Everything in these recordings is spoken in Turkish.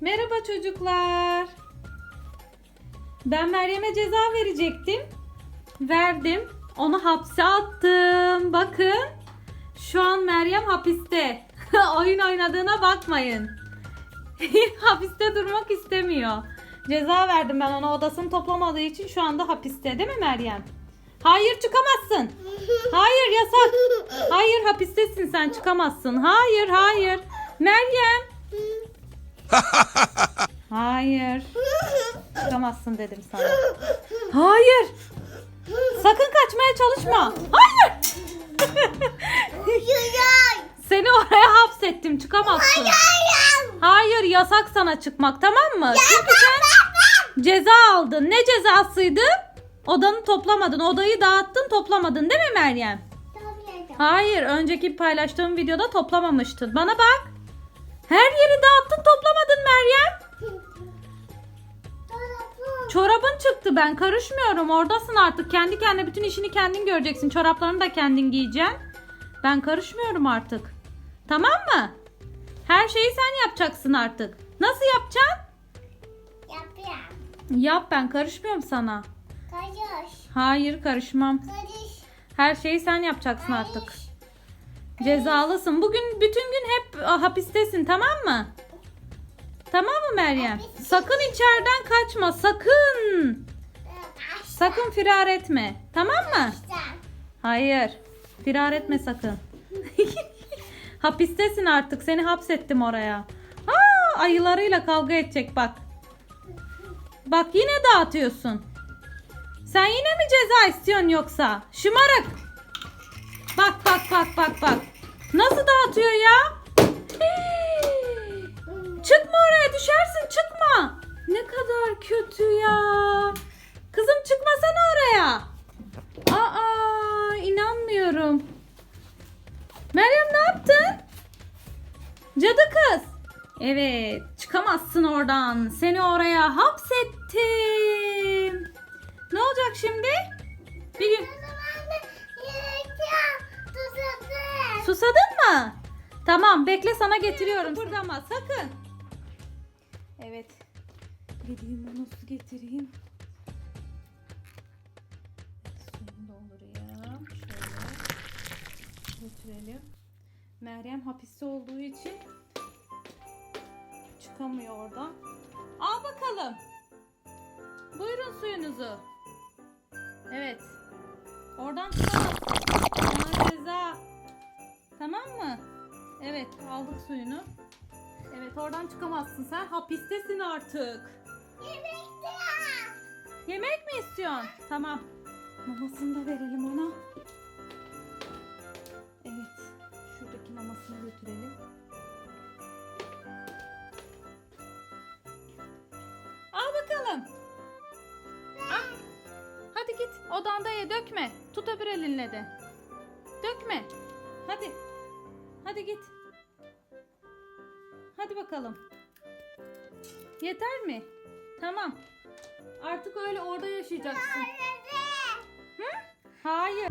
Merhaba çocuklar. Ben Meryem'e ceza verecektim. Verdim. Onu hapse attım. Bakın. Şu an Meryem hapiste. Oyun oynadığına bakmayın. hapiste durmak istemiyor. Ceza verdim ben ona odasını toplamadığı için şu anda hapiste değil mi Meryem? Hayır çıkamazsın. Hayır yasak. Hayır hapistesin sen çıkamazsın. Hayır hayır. Meryem. Hayır. Çıkamazsın dedim sana. Hayır. Sakın kaçmaya çalışma. Hayır. Seni oraya hapsettim. Çıkamazsın. Hayır yasak sana çıkmak tamam mı? Çünkü sen ceza aldın. Ne cezasıydı? Odanı toplamadın. Odayı dağıttın toplamadın değil mi Meryem? Hayır önceki paylaştığım videoda toplamamıştın. Bana bak. Her yeri dağıttın toplamadın Meryem. Çorabın çıktı ben karışmıyorum. Oradasın artık. Kendi kendine bütün işini kendin göreceksin. Çoraplarını da kendin giyeceksin. Ben karışmıyorum artık. Tamam mı? Her şeyi sen yapacaksın artık. Nasıl yapacaksın? Yap ben karışmıyorum sana. Hayır karışmam. Her şeyi sen yapacaksın artık. Cezalısın. Bugün bütün gün hep ah, hapistesin tamam mı? Tamam mı Meryem? Sakın içeriden kaçma sakın. Sakın firar etme. Tamam mı? Hayır. Firar etme sakın. Hapistesin artık. Seni hapsettim oraya. Aa, ayılarıyla kavga edecek bak. Bak yine dağıtıyorsun. Sen yine mi ceza istiyorsun yoksa? Şımarık. Bak bak bak bak bak. Nasıl dağıtıyor ya? Çıkma oraya düşersin çıkma. Ne kadar kötü ya. Kızım çıkmasana oraya. Aa inanmıyorum. Meryem ne yaptın? Cadı kız. Evet çıkamazsın oradan. Seni oraya hapsettim. Ne olacak şimdi? Bir gün susadın mı? Tamam bekle sana getiriyorum. Kıpırdama sakın. Evet. Gideyim onu su getireyim. Suyunu doldurayım. Şöyle götürelim. Meryem hapiste olduğu için çıkamıyor oradan. Al bakalım. Buyurun suyunuzu. Evet. Oradan çıkamazsın. Sana ceza. Tamam mı? Evet aldık suyunu. Evet oradan çıkamazsın sen. Hapistesin artık. Yemek mi istiyorsun? Tamam. Mamasını da verelim ona. Evet. Şuradaki mamasını götürelim. Al bakalım. Al. Hadi git odanda ye dökme. Tut öbür elinle de. Dökme. Hadi. Hadi git. Hadi bakalım. Yeter mi? Tamam. Artık öyle orada yaşayacaksın. Hı? Hayır.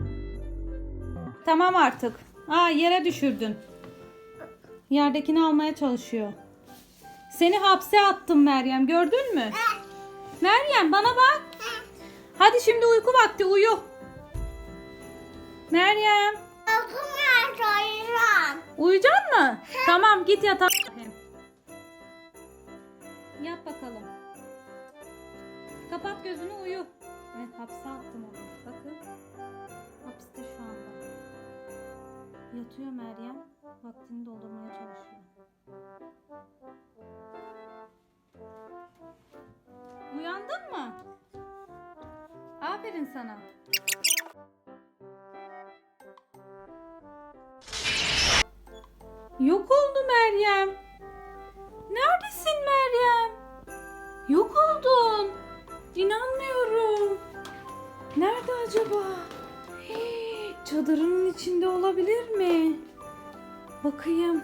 Tamam artık. Aa yere düşürdün. Yerdekini almaya çalışıyor. Seni hapse attım Meryem. Gördün mü? Meryem bana bak. Hadi şimdi uyku vakti uyu. Meryem. Uyuyacaksın mı? Tamam git yatağa. Yap bakalım. Kapat gözünü uyu. Evet hapse attım onu. Bakın. Hapiste şu anda. Yatıyor Meryem. Vaktini doldurmaya çalışıyor. Uyandın mı? Aferin sana. Yok oldu Meryem. Neredesin? Yok oldun. İnanmıyorum. Nerede acaba? Hii, çadırının içinde olabilir mi? Bakayım.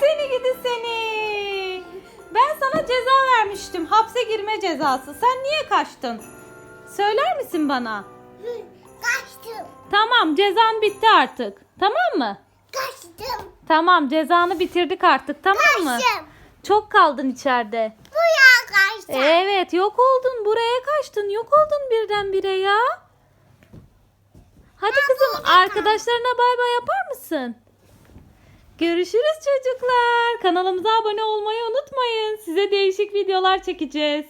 Seni gidi seni. Ben sana ceza vermiştim. Hapse girme cezası. Sen niye kaçtın? Söyler misin bana? Kaçtım. Tamam cezan bitti artık. Tamam mı? Kaçtım. Tamam cezanı bitirdik artık tamam mı? Kaçtım. Çok kaldın içeride. Buraya kaçtım. Evet yok oldun buraya kaçtın yok oldun birdenbire ya. Hadi kızım arkadaşlarına bay bay yapar mısın? Görüşürüz çocuklar. Kanalımıza abone olmayı unutmayın. Size değişik videolar çekeceğiz.